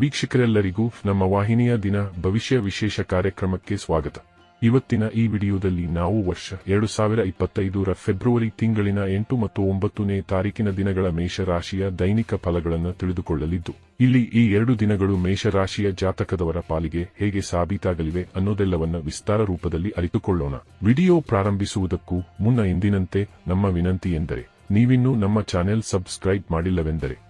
ವೀಕ್ಷಕರೆಲ್ಲರಿಗೂ ನಮ್ಮ ವಾಹಿನಿಯ ದಿನ ಭವಿಷ್ಯ ವಿಶೇಷ ಕಾರ್ಯಕ್ರಮಕ್ಕೆ ಸ್ವಾಗತ. ಇವತ್ತಿನ ಈ ವಿಡಿಯೋದಲ್ಲಿ ನಾವು ವರ್ಷ ಎರಡು ಸಾವಿರ ಇಪ್ಪತ್ತೈದರ ಫೆಬ್ರವರಿ ತಿಂಗಳಿನ ಎಂಟು ಮತ್ತು ಒಂಬತ್ತನೇ ತಾರೀಕಿನ ದಿನಗಳ ಮೇಷರಾಶಿಯ ದೈನಿಕ ಫಲಗಳನ್ನು ತಿಳಿದುಕೊಳ್ಳಲಿದ್ದು, ಇಲ್ಲಿ ಈ ಎರಡು ದಿನಗಳು ಮೇಷರಾಶಿಯ ಜಾತಕದವರ ಪಾಲಿಗೆ ಹೇಗೆ ಸಾಬೀತಾಗಲಿವೆ ಅನ್ನೋದೆಲ್ಲವನ್ನ ವಿಸ್ತಾರ ರೂಪದಲ್ಲಿ ಅರಿತುಕೊಳ್ಳೋಣ. ವಿಡಿಯೋ ಪ್ರಾರಂಭಿಸುವುದಕ್ಕೂ ಮುನ್ನ ಎಂದಿನಂತೆ ನಮ್ಮ ವಿನಂತಿ ಎಂದರೆ, ನೀವಿನ್ನೂ ನಮ್ಮ ಚಾನೆಲ್ ಸಬ್ಸ್ಕ್ರೈಬ್ ಮಾಡಿಲ್ಲವೆಂದರೆ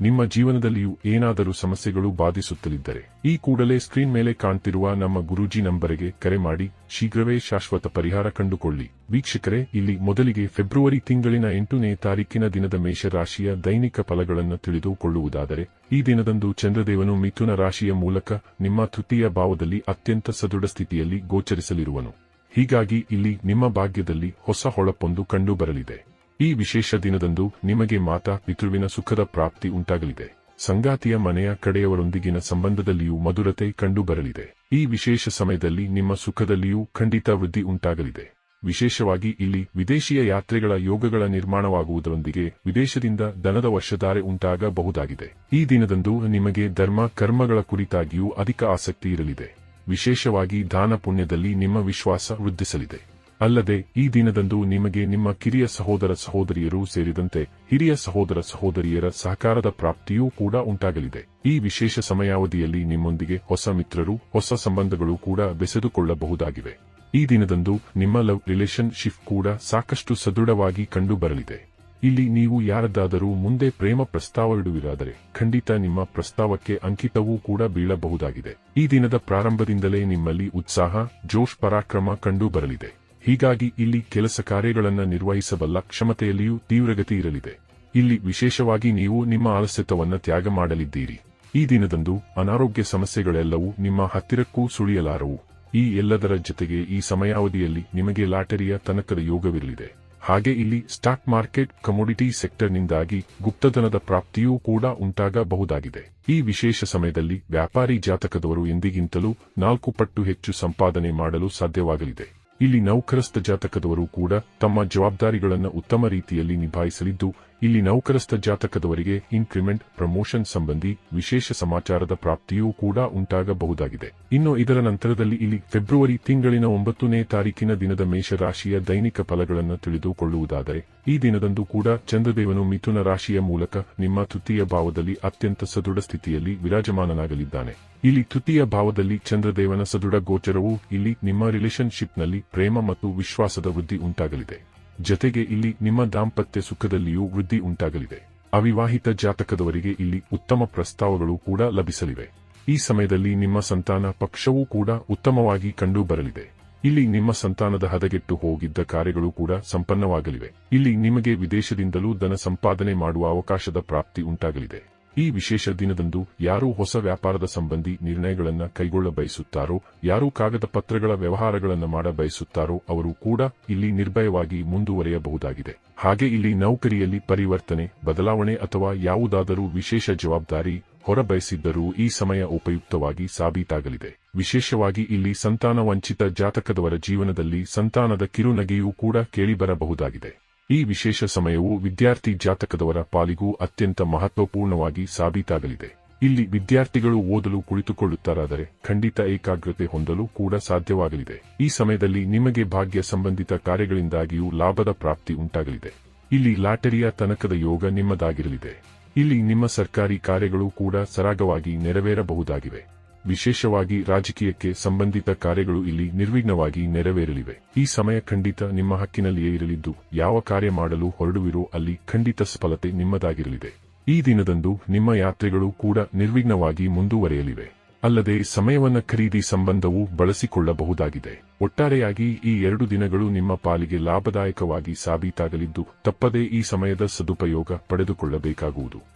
ನಿಮ್ಮ ಜೀವನದಲ್ಲಿಯೂ ಏನಾದರೂ ಸಮಸ್ಯೆಗಳು ಬಾಧಿಸುತ್ತಲಿದ್ದರೆ, ಈ ಕೂಡಲೇ ಸ್ಕ್ರೀನ್ ಮೇಲೆ ಕಾಣ್ತಿರುವ ನಮ್ಮ ಗುರೂಜಿ ನಂಬರಿಗೆ ಕರೆ ಮಾಡಿ, ಶೀಘ್ರವೇ ಶಾಶ್ವತ ಪರಿಹಾರ ಕಂಡುಕೊಳ್ಳಿ. ವೀಕ್ಷಕರೇ, ಇಲ್ಲಿ ಮೊದಲಿಗೆ ಫೆಬ್ರವರಿ ತಿಂಗಳಿನ ಎಂಟನೇ ತಾರೀಕಿನ ದಿನದ ಮೇಷರಾಶಿಯ ದೈನಿಕ ಫಲಗಳನ್ನು ತಿಳಿದುಕೊಳ್ಳುವುದಾದರೆ, ಈ ದಿನದಂದು ಚಂದ್ರದೇವನು ಮಿಥುನ ರಾಶಿಯ ಮೂಲಕ ನಿಮ್ಮ ತೃತೀಯ ಭಾವದಲ್ಲಿ ಅತ್ಯಂತ ಸದೃಢ ಸ್ಥಿತಿಯಲ್ಲಿ ಗೋಚರಿಸಲಿರುವನು. ಹೀಗಾಗಿ ಇಲ್ಲಿ ನಿಮ್ಮ ಭಾಗ್ಯದಲ್ಲಿ ಹೊಸ ಹೊಳಪೊಂದು ಕಂಡುಬರಲಿದೆ. ಈ ವಿಶೇಷ ದಿನದಂದು ನಿಮಗೆ ಮಾತಾ ಪಿತೃವಿನ ಸುಖದ ಪ್ರಾಪ್ತಿ ಉಂಟಾಗಲಿದೆ. ಸಂಗಾತಿಯ ಮನೆಯ ಕಡೆಯವರೊಂದಿಗಿನ ಸಂಬಂಧದಲ್ಲಿಯೂ ಮಧುರತೆ ಕಂಡುಬರಲಿದೆ. ಈ ವಿಶೇಷ ಸಮಯದಲ್ಲಿ ನಿಮ್ಮ ಸುಖದಲ್ಲಿಯೂ ಖಂಡಿತ ವೃದ್ಧಿ ಉಂಟಾಗಲಿದೆ. ವಿಶೇಷವಾಗಿ ಇಲ್ಲಿ ವಿದೇಶಿಯ ಯಾತ್ರೆಗಳ ಯೋಗಗಳ ನಿರ್ಮಾಣವಾಗುವುದರೊಂದಿಗೆ ವಿದೇಶದಿಂದ ದನದ ವರ್ಷಧಾರೆ ಉಂಟಾಗಬಹುದಾಗಿದೆ. ಈ ದಿನದಂದು ನಿಮಗೆ ಧರ್ಮ ಕರ್ಮಗಳ ಕುರಿತಾಗಿಯೂ ಅಧಿಕ ಆಸಕ್ತಿ ಇರಲಿದೆ. ವಿಶೇಷವಾಗಿ ದಾನ ಪುಣ್ಯದಲ್ಲಿ ನಿಮ್ಮ ವಿಶ್ವಾಸ ವೃದ್ಧಿಸಲಿದೆ. ಅಲ್ಲದೆ, ಈ ದಿನದಂದು ನಿಮಗೆ ನಿಮ್ಮ ಕಿರಿಯ ಸಹೋದರ ಸಹೋದರಿಯರು ಸೇರಿದಂತೆ ಹಿರಿಯ ಸಹೋದರ ಸಹೋದರಿಯರ ಸಹಕಾರದ ಪ್ರಾಪ್ತಿಯೂ ಕೂಡ ಉಂಟಾಗಲಿದೆ. ಈ ವಿಶೇಷ ಸಮಯಾವಧಿಯಲ್ಲಿ ನಿಮ್ಮೊಂದಿಗೆ ಹೊಸ ಮಿತ್ರರು, ಹೊಸ ಸಂಬಂಧಗಳು ಕೂಡ ಬೆಸೆದುಕೊಳ್ಳಬಹುದಾಗಿವೆ. ಈ ದಿನದಂದು ನಿಮ್ಮ ಲವ್ ರಿಲೇಶನ್ಶಿಪ್ ಕೂಡ ಸಾಕಷ್ಟು ಸದೃಢವಾಗಿ ಕಂಡುಬರಲಿದೆ. ಇಲ್ಲಿ ನೀವು ಯಾರದ್ದಾದರೂ ಮುಂದೆ ಪ್ರೇಮ ಪ್ರಸ್ತಾವ ಇಡುವಿರಾದರೆ ಖಂಡಿತ ನಿಮ್ಮ ಪ್ರಸ್ತಾವಕ್ಕೆ ಅಂಕಿತವೂ ಕೂಡ ಬೀಳಬಹುದಾಗಿದೆ. ಈ ದಿನದ ಪ್ರಾರಂಭದಿಂದಲೇ ನಿಮ್ಮಲ್ಲಿ ಉತ್ಸಾಹ, ಜೋಶ್ ಪರಾಕ್ರಮ ಕಂಡುಬರಲಿದೆ. ಹೀಗಾಗಿ ಇಲ್ಲಿ ಕೆಲಸ ಕಾರ್ಯಗಳನ್ನು ನಿರ್ವಹಿಸಬಲ್ಲ ಕ್ಷಮತೆಯಲ್ಲಿಯೂ ತೀವ್ರಗತಿ ಇರಲಿದೆ. ಇಲ್ಲಿ ವಿಶೇಷವಾಗಿ ನೀವು ನಿಮ್ಮ ಆಲಸ್ಯತವನ್ನು ತ್ಯಾಗ ಮಾಡಲಿದ್ದೀರಿ. ಈ ದಿನದಂದು ಅನಾರೋಗ್ಯ ಸಮಸ್ಯೆಗಳೆಲ್ಲವೂ ನಿಮ್ಮ ಹತ್ತಿರಕ್ಕೂ ಸುಳಿಯಲಾರವು. ಈ ಎಲ್ಲದರ ಜೊತೆಗೆ ಈ ಸಮಯಾವಧಿಯಲ್ಲಿ ನಿಮಗೆ ಲಾಟರಿಯ ತನಕದ ಯೋಗವಿರಲಿದೆ. ಹಾಗೆ ಇಲ್ಲಿ ಸ್ಟಾಕ್ ಮಾರ್ಕೆಟ್ ಕಮೋಡಿಟಿ ಸೆಕ್ಟರ್ನಿಂದಾಗಿ ಗುಪ್ತಧನದ ಪ್ರಾಪ್ತಿಯೂ ಕೂಡ ಉಂಟಾಗಬಹುದಾಗಿದೆ. ಈ ವಿಶೇಷ ಸಮಯದಲ್ಲಿ ವ್ಯಾಪಾರಿ ಜಾತಕದವರು ಎಂದಿಗಿಂತಲೂ ನಾಲ್ಕು ಪಟ್ಟು ಹೆಚ್ಚು ಸಂಪಾದನೆ ಮಾಡಲು ಸಾಧ್ಯವಾಗಲಿದೆ. ಇಲ್ಲಿ ನೌಕರಸ್ಥ ಜಾತಕದವರು ಕೂಡ ತಮ್ಮ ಜವಾಬ್ದಾರಿಗಳನ್ನು ಉತ್ತಮ ರೀತಿಯಲ್ಲಿ ನಿಭಾಯಿಸಲಿದ್ದು ಇಲ್ಲಿ ನೌಕರಸ್ಥ ಜಾತಕದವರಿಗೆ ಇನ್ಕ್ರಿಮೆಂಟ್ ಪ್ರಮೋಷನ್ ಸಂಬಂಧಿ ವಿಶೇಷ ಸಮಾಚಾರದ ಪ್ರಾಪ್ತಿಯೂ ಕೂಡ ಉಂಟಾಗಬಹುದಾಗಿದೆ. ಇನ್ನು ಇದರ ನಂತರದಲ್ಲಿ ಇಲ್ಲಿ ಫೆಬ್ರವರಿ ತಿಂಗಳಿನ ಒಂಬತ್ತನೇ ತಾರೀಕಿನ ದಿನದ ಮೇಷರಾಶಿಯ ದೈನಿಕ ಫಲಗಳನ್ನು ತಿಳಿದುಕೊಳ್ಳುವುದಾದರೆ, ಈ ದಿನದಂದು ಕೂಡ ಚಂದ್ರದೇವನು ಮಿಥುನ ರಾಶಿಯ ಮೂಲಕ ನಿಮ್ಮ ತೃತೀಯ ಭಾವದಲ್ಲಿ ಅತ್ಯಂತ ಸದೃಢ ಸ್ಥಿತಿಯಲ್ಲಿ ವಿರಾಜಮಾನನಾಗಲಿದ್ದಾನೆ. ಇಲ್ಲಿ ತೃತೀಯ ಭಾವದಲ್ಲಿ ಚಂದ್ರದೇವನ ಸದೃಢ ಗೋಚರವು ಇಲ್ಲಿ ನಿಮ್ಮ ರಿಲೇಷನ್ಶಿಪ್ನಲ್ಲಿ ಪ್ರೇಮ ಮತ್ತು ವಿಶ್ವಾಸದ ವೃದ್ಧಿ ಉಂಟಾಗಲಿದೆ. ಜತೆಗೆ ಇಲ್ಲಿ ನಿಮ್ಮ ದಾಂಪತ್ಯ ಸುಖದಲ್ಲಿಯೂ ವೃದ್ಧಿ ಉಂಟಾಗಲಿದೆ. ಅವಿವಾಹಿತ ಜಾತಕದವರಿಗೆ ಇಲ್ಲಿ ಉತ್ತಮ ಪ್ರಸ್ತಾವಗಳು ಕೂಡ ಲಭಿಸಲಿವೆ. ಈ ಸಮಯದಲ್ಲಿ ನಿಮ್ಮ ಸಂತಾನ ಪಕ್ಷವೂ ಕೂಡ ಉತ್ತಮವಾಗಿ ಕಂಡು ಬರಲಿದೆ ಇಲ್ಲಿ ನಿಮ್ಮ ಸಂತಾನದ ಹದಗೆಟ್ಟು ಹೋಗಿದ್ದ ಕಾರ್ಯಗಳು ಕೂಡ ಸಂಪನ್ನವಾಗಲಿವೆ. ಇಲ್ಲಿ ನಿಮಗೆ ವಿದೇಶದಿಂದಲೂ ಧನ ಸಂಪಾದನೆ ಮಾಡುವ ಅವಕಾಶದ ಪ್ರಾಪ್ತಿ ಉಂಟಾಗಲಿದೆ. ಈ ವಿಶೇಷ ದಿನದಂದು ಯಾರು ಹೊಸ ವ್ಯಾಪಾರದ ಸಂಬಂಧಿ ನಿರ್ಣಯಗಳನ್ನು ಕೈಗೊಳ್ಳ ಬಯಸುತ್ತಾರೋ, ಯಾರು ಕಾಗದ ಪತ್ರಗಳ ವ್ಯವಹಾರಗಳನ್ನು ಮಾಡ ಬಯಸುತ್ತಾರೋ ಅವರು ಕೂಡ ಇಲ್ಲಿ ನಿರ್ಭಯವಾಗಿ ಮುಂದುವರೆಯಬಹುದಾಗಿದೆ. ಹಾಗೆ ಇಲ್ಲಿ ನೌಕರಿಯಲ್ಲಿ ಪರಿವರ್ತನೆ, ಬದಲಾವಣೆ ಅಥವಾ ಯಾವುದಾದರೂ ವಿಶೇಷ ಜವಾಬ್ದಾರಿ ಹೊರಬಯಸಿದ್ದರೂ ಈ ಸಮಯ ಉಪಯುಕ್ತವಾಗಿ ಸಾಬೀತಾಗಲಿದೆ. ವಿಶೇಷವಾಗಿ ಇಲ್ಲಿ ಸಂತಾನ ವಂಚಿತ ಜಾತಕದವರ ಜೀವನದಲ್ಲಿ ಸಂತಾನದ ಕಿರುನಗೆಯೂ ಕೂಡ ಕೇಳಿಬರಬಹುದಾಗಿದೆ. ಈ ವಿಶೇಷ ಸಮಯವು ವಿದ್ಯಾರ್ಥಿ ಜಾತಕದವರ ಪಾಲಿಗೂ ಅತ್ಯಂತ ಮಹತ್ವಪೂರ್ಣವಾಗಿ ಸಾಬೀತಾಗಲಿದೆ. ಇಲ್ಲಿ ವಿದ್ಯಾರ್ಥಿಗಳು ಓದಲು ಕುಳಿತುಕೊಳ್ಳುತ್ತಾರಾದರೆ ಖಂಡಿತ ಏಕಾಗ್ರತೆ ಹೊಂದಲು ಕೂಡ ಸಾಧ್ಯವಾಗಲಿದೆ. ಈ ಸಮಯದಲ್ಲಿ ನಿಮಗೆ ಭಾಗ್ಯ ಸಂಬಂಧಿತ ಕಾರ್ಯಗಳಿಂದಾಗಿಯೂ ಲಾಭದ ಪ್ರಾಪ್ತಿ ಉಂಟಾಗಲಿದೆ. ಇಲ್ಲಿ ಲಾಟರಿಯ ತನಕದ ಯೋಗ ನಿಮ್ಮದಾಗಿರಲಿದೆ. ಇಲ್ಲಿ ನಿಮ್ಮ ಸರ್ಕಾರಿ ಕಾರ್ಯಗಳು ಕೂಡ ಸರಾಗವಾಗಿ ನೆರವೇರಬಹುದಾಗಿವೆ. ವಿಶೇಷವಾಗಿ ರಾಜಕೀಯಕ್ಕೆ ಸಂಬಂಧಿತ ಕಾರ್ಯಗಳು ಇಲ್ಲಿ ನಿರ್ವಿಘ್ನವಾಗಿ ನೆರವೇರಲಿವೆ. ಈ ಸಮಯ ಖಂಡಿತ ನಿಮ್ಮ ಹಕ್ಕಿನಲ್ಲಿಯೇ ಇರಲಿದ್ದು, ಯಾವ ಕಾರ್ಯ ಮಾಡಲು ಹೊರಡುವಿರೋ ಅಲ್ಲಿ ಖಂಡಿತ ಸಫಲತೆ ನಿಮ್ಮದಾಗಿರಲಿದೆ. ಈ ದಿನದಂದು ನಿಮ್ಮ ಯಾತ್ರೆಗಳು ಕೂಡ ನಿರ್ವಿಘ್ನವಾಗಿ ಮುಂದುವರೆಯಲಿವೆ. ಅಲ್ಲದೆ ಸಮಯವನ್ನ ಖರೀದಿ ಸಂಬಂಧವು ಬಳಸಿಕೊಳ್ಳಬಹುದಾಗಿದೆ. ಒಟ್ಟಾರೆಯಾಗಿ ಈ ಎರಡು ದಿನಗಳು ನಿಮ್ಮ ಪಾಲಿಗೆ ಲಾಭದಾಯಕವಾಗಿ ಸಾಬೀತಾಗಲಿದ್ದು, ತಪ್ಪದೇ ಈ ಸಮಯದ ಸದುಪಯೋಗ ಪಡೆದುಕೊಳ್ಳಬೇಕಾಗುವುದು.